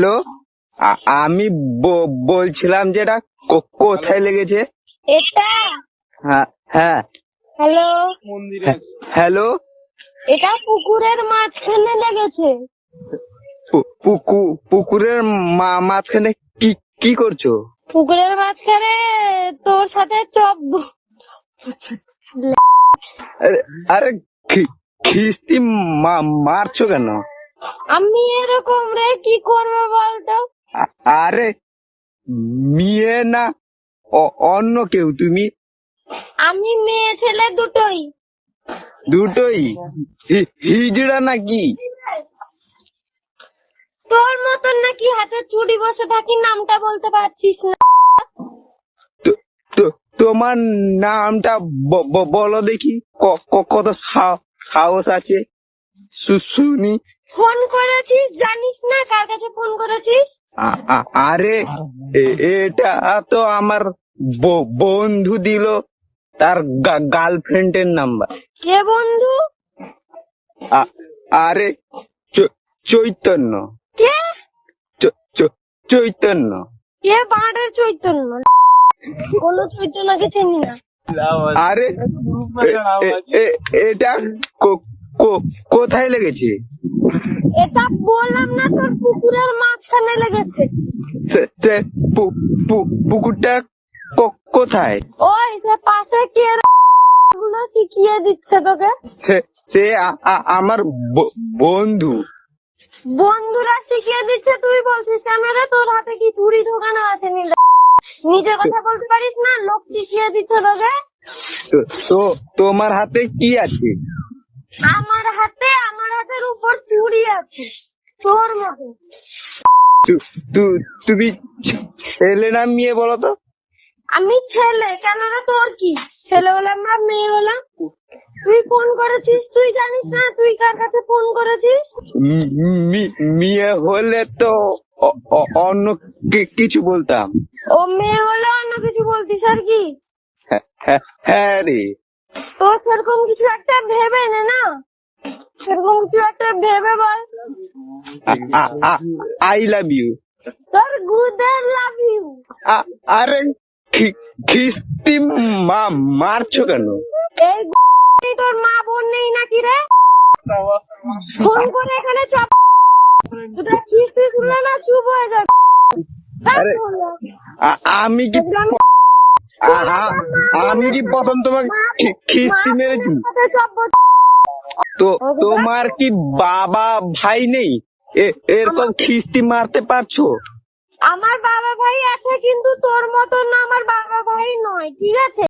Hello আমি ব- বলছিলাম যেটা কো- কোথায় লেগেছে? এটা? হ্যাঁ হ্যাঁ। হ্যালো? হ্যাঁ, হ্যালো? এটা পুকুরের মাঝখানে লেগেছে। পুকু- পুকুরের মা- মাঝখানে কি কি করছ? পুকুরের মাঝখানে তোর সাথে চপ আরে- আরে খিস্তি মা- মারছো কেন? আমি এরকম কি করবে বলতো? আরে মেয়ে না অন্য কেউ তুমি? আমি মেয়ে ছেলে দুটোই। দুটোই? হিজড়া নাকি? তোর মতন নাকি হাতে চুড়ি বসে থাকি নামটা বলতে পারছিস না? তোমার নামটা বলো দেখি কত সাহস আছে? শুনি। ফোন করেছিস? জানিস না কার কাছে ফোন করেছিস? আরে এটা তো আমার বন্ধু দিল তার গার্লফ্রেন্ডের নাম্বার। কে বন্ধু? আরে চৈতন্য। কে? চৈতন্য। কে বাঁড়ের চৈতন্য? কোন চৈতন্যকে চিনি না। আরে এটা কোথায় লেগেছে? এটা বললাম না তোর পুকুরের মাঝখানে লেগেছে। সে পুকুরটা কোথায়? ওই সে পাশে কে গুলো শিখিয়ে দিচ্ছে তোকে? সে আমার বন্ধু। বন্ধুরা শিখিয়ে দিচ্ছে তুই বলছিস কেন রে? তোর হাতে কি চুরি ঢোকানো আছে নিজের কথা বলতে পারিস না? লোক শিখিয়ে দিচ্ছে তোকে? তো তোমার হাতে কি আছে? আমার হাতে আমার হাতের উপর চুরি আছে তোর মতো তুমি ছেলে না মেয়ে বলো তো? আমি ছেলে কেন রে তোর কি? ছেলে মেয়ে বললাম তুই ফোন করেছিস? তুই জানিস না তুই কার কাছে ফোন করেছিস? মেয়ে হলে তো অন্য কিছু বলতাম। ও মেয়ে হলে অন্য কিছু বলতিস আর কি? হ্যাঁ, হ্যাঁ, হ্যাঁ রে। তো সেরকম কিছু একটা ভেবে নে না। ভেবে বল। I love you. তোর গুদের লাভ ইউ আরে খিস্তি মা- মারছো কেন? এই তোর মা বোন নেই নাকি রে? ফোন করে এখানে চপ দুটা কিস্তি শুনলে না চুপ হয়ে যাবে। আমি কি আমি কি প্রথম তোমাকে খিস্তি মেরেছি? তো তোমার কি বাবা ভাই নেই? এরকম খিস্তি মারতে পারছ? আমার বাবা ভাই আছে কিন্তু তোর মতন না আমার বাবা ভাই নয় ঠিক আছে?